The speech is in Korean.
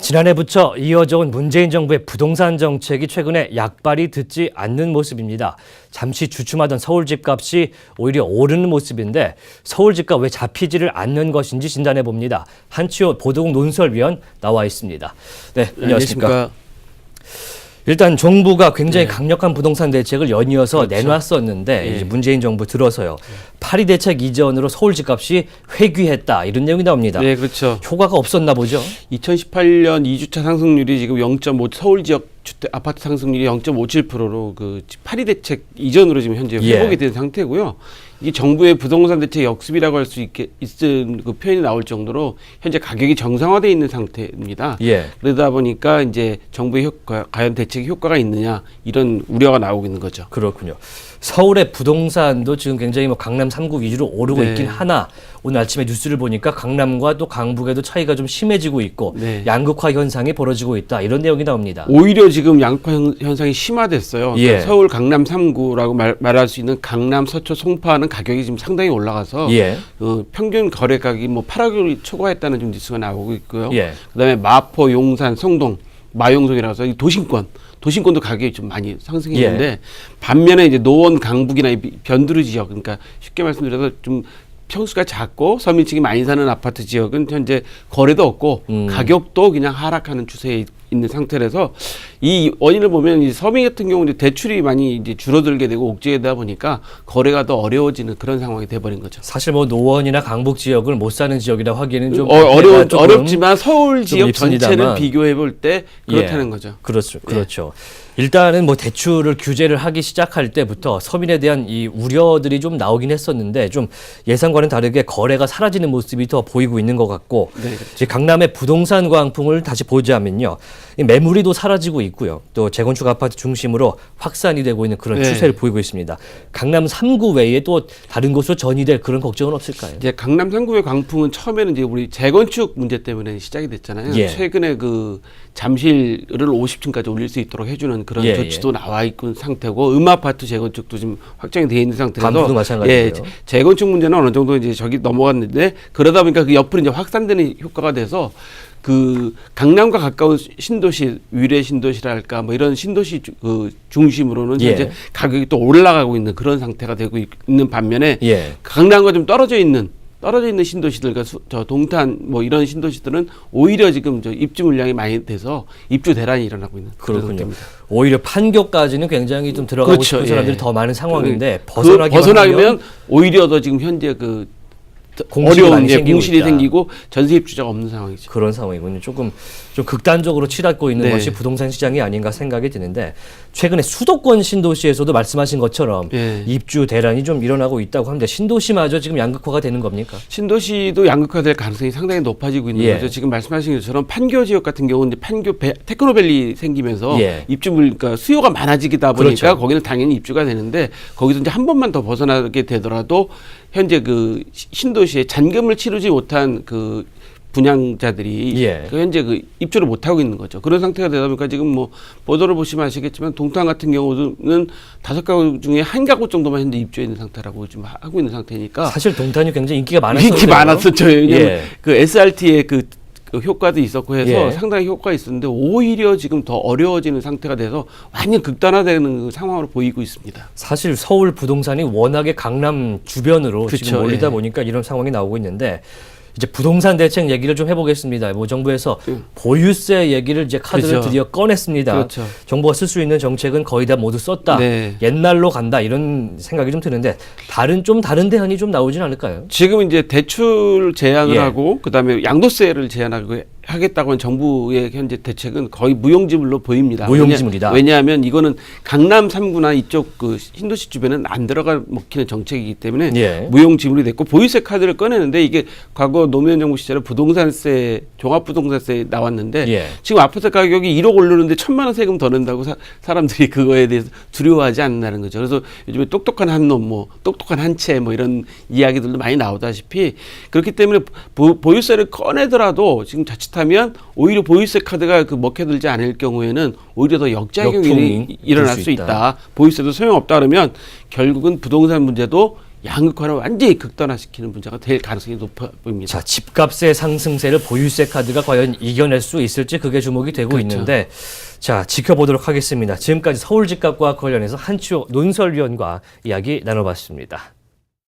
지난해 부터 이어져 온 문재인 정부의 부동산 정책이 최근에 약발이 듣지 않는 모습입니다. 잠시 주춤하던 서울 집값이 오히려 오르는 모습인데 서울 집값 왜 잡히지를 않는 것인지 진단해 봅니다. 한치호 보도국 논설위원 나와 있습니다. 네, 안녕하십니까. 일단 정부가 굉장히 강력한 부동산 대책을 연이어서 내놨었는데 예. 이제 문재인 정부 들어서요. 파리 대책 이전으로 서울 집값이 회귀했다 이런 내용이 나옵니다. 네, 그렇죠. 효과가 없었나 보죠. 2018년 2주차 상승률이 지금 0.5 서울 지역 주택 아파트 상승률이 0.57%로 그 파리 대책 이전으로 지금 현재 예. 회복이 된 상태고요. 이게 정부의 부동산 대책 역습이라고 할 수 있게 있은 그 표현이 나올 정도로 현재 가격이 정상화돼 있는 상태입니다. 예. 그러다 보니까 이제 정부의 효과, 과연 대책이 효과가 있느냐 이런 우려가 나오고 있는 거죠. 그렇군요. 서울의 부동산도 지금 굉장히 뭐 강남 3구 위주로 오르고 네. 있긴 하나 오늘 아침에 뉴스를 보니까 강남과 또 강북에도 차이가 좀 심해지고 있고 네. 양극화 현상이 벌어지고 있다 이런 내용이 나옵니다. 오히려 지금 양극화 현- 현상이 심화됐어요. 예. 그러니까 서울 강남 3구라고 말, 말할 수 있는 강남, 서초, 송파는 가격이 지금 상당히 올라가서 예. 어, 평균 거래 가격이 뭐 8억을 초과했다는 좀 뉴스가 나오고 있고요. 예. 그다음에 마포, 용산, 성동, 마용동이라서 이 도심권, 도심권도 가격이 좀 많이 상승했는데 예. 반면에 이제 노원, 강북이나 이 변두리 지역, 그러니까 쉽게 말씀드려서 좀 평수가 작고 서민층이 많이 사는 아파트 지역은 현재 거래도 없고 음. 가격도 그냥 하락하는 추세에 있는 상태라서 이 원인을 보면 이 서민 같은 경우는 대출이 많이 이제 줄어들게 되고 옥죄다 보니까 거래가 더 어려워지는 그런 상황이 돼버린 거죠. 사실 뭐 노원이나 강북 지역을 못 사는 지역이라 하기에는 좀 어, 어려 어렵지만 서울 좀 지역. 전체를 비교해 볼 때 그렇다는 예. 거죠. 그렇죠. 그렇죠. 일단은 뭐 대출을 규제를 하기 시작할 때부터 서민에 대한 이 우려들이 좀 나오긴 했었는데 좀 예상과는 다르게 거래가 사라지는 모습이 더 보이고 있는 것 같고 네, 그렇죠. 이제 강남의 부동산 광풍을 다시 보자면요. 이 매물이도 사라지고 있고요. 또 재건축 아파트 중심으로 확산이 되고 있는 그런 네. 추세를 보이고 있습니다. 강남 3구 외에 또 다른 곳으로 전이될 그런 걱정은 없을까요? 이제 강남 3구의 광풍은 처음에는 이제 우리 재건축 문제 때문에 시작이 됐잖아요. 예. 최근에 그 잠실을 50층까지 올릴 수 있도록 해주는 그런 예, 조치도 나와 있는 상태고 음 아파트 재건축도 지금 확정이 돼 있는 상태라서. 예, 재- 재건축 문제는 어느 정도 이제 저기 넘어갔는데 그러다 보니까 그 옆으로 이제 확산되는 효과가 돼서 그 강남과 가까운 신도시 위례 신도시랄까 뭐 이런 신도시 주- 그 중심으로는 예. 현재 가격이 또 올라가고 있는 그런 상태가 되고 있- 있는 반면에 예. 강남과 좀 떨어져 있는 떨어져 있는 신도시들과 수, 저 동탄 뭐 이런 신도시들은 오히려 지금 저 입주 물량이 많이 돼서 입주 대란이 일어나고 있는 그렇군요. 오히려 판교까지는 굉장히 좀 들어가고 그렇죠. 싶은 사람들이 예. 더 많은 상황인데 그 벗어나기만 벗어나면 하면 오히려 더 지금 현재 그 공실이 어려운 이제 공실이 있다. 생기고 전세 입주자가 없는 상황이죠. 그런 상황이군요. 조금 좀 극단적으로 치닫고 있는 네. 것이 부동산 시장이 아닌가 생각이 드는데 최근에 수도권 신도시에서도 말씀하신 것처럼 예. 입주 대란이 좀 일어나고 있다고 합니다. 신도시마저 지금 양극화가 되는 겁니까? 신도시도 양극화될 가능성이 상당히 높아지고 있는 예. 거죠. 지금 말씀하신 것처럼 판교 지역 같은 경우는 이제 판교 배- 테크노밸리 생기면서 예. 입주물 그러니까 수요가 많아지다 보니까 그렇죠. 거기는 당연히 입주가 되는데 거기서 이제 한 번만 더 벗어나게 되더라도 현재 그 시- 신도 시에 잔금을 치르지 못한 그 분양자들이 예. 그 현재 그 입주를 못 하고 있는 거죠. 그런 상태가 되다 보니까 지금 뭐 보도를 보시면 아시겠지만 동탄 같은 경우는 다섯 가구 중에 한 가구 정도만 현재 입주해 있는 상태라고 지금 하- 하고 있는 상태니까 사실 동탄이 굉장히 인기가 많았어요. 인기 많았었죠. 왜냐면 예. 그 SRT의 그, 그 효과도 있었고 해서 예. 상당히 효과가 있었는데 오히려 지금 더 어려워지는 상태가 돼서 완전 극단화되는 그 상황으로 보이고 있습니다. 사실 서울 부동산이 워낙에 강남 주변으로 지금 그쵸, 몰리다 예. 보니까 이런 상황이 나오고 있는데 이제 부동산 대책 얘기를 좀 해보겠습니다. 뭐 정부에서 보유세 얘기를 이제 카드를 예. 그죠. 드디어 꺼냈습니다. 그렇죠. 정부가 쓸 수 있는 정책은 거의 다 모두 썼다. 네. 옛날로 간다 이런 생각이 좀 드는데 다른 좀 다른 대안이 좀 나오진 않을까요? 지금 이제 대출 제한을 예. 하고 그다음에 양도세를 제한하고 하겠다고 한 정부의 현재 대책은 거의 무용지물로 보입니다. 무용지물이다. 왜냐, 하면 이거는 강남 3구나 이쪽 그 신도시 주변은 안 들어가 먹히는 정책이기 때문에 예. 무용지물이 됐고 보유세 카드를 꺼내는데 이게 과거 노무현 정부 시절에 부동산세 종합부동산세 나왔는데 예. 지금 아파트 가격이 1억 오르는데 천만 원 세금 더 낸다고 사, 사람들이 그거에 대해서 두려워하지 않는다는 거죠. 그래서 요즘에 똑똑한 한 놈, 뭐 똑똑한 한 채 뭐 이런 이야기들도 많이 나오다시피 그렇기 때문에 보, 보유세를 꺼내더라도 지금 자칫 하면 오히려 보유세 카드가 그 먹혀들지 않을 경우에는 오히려 더 역작용이 일어날 들수수 있다. 있다. 보유세도 소용없다 그러면 결국은 부동산 문제도 양극화를 완전히 극단화시키는 문제가 될 가능성이 높아 보입니다. 자, 집값의 상승세를 보유세 카드가 과연 이겨낼 수 있을지 그게 주목이 되고 그렇죠. 있는데 자, 지켜보도록 하겠습니다. 지금까지 서울 집값과 관련해서 한치호 논설위원과 이야기 나눠봤습니다.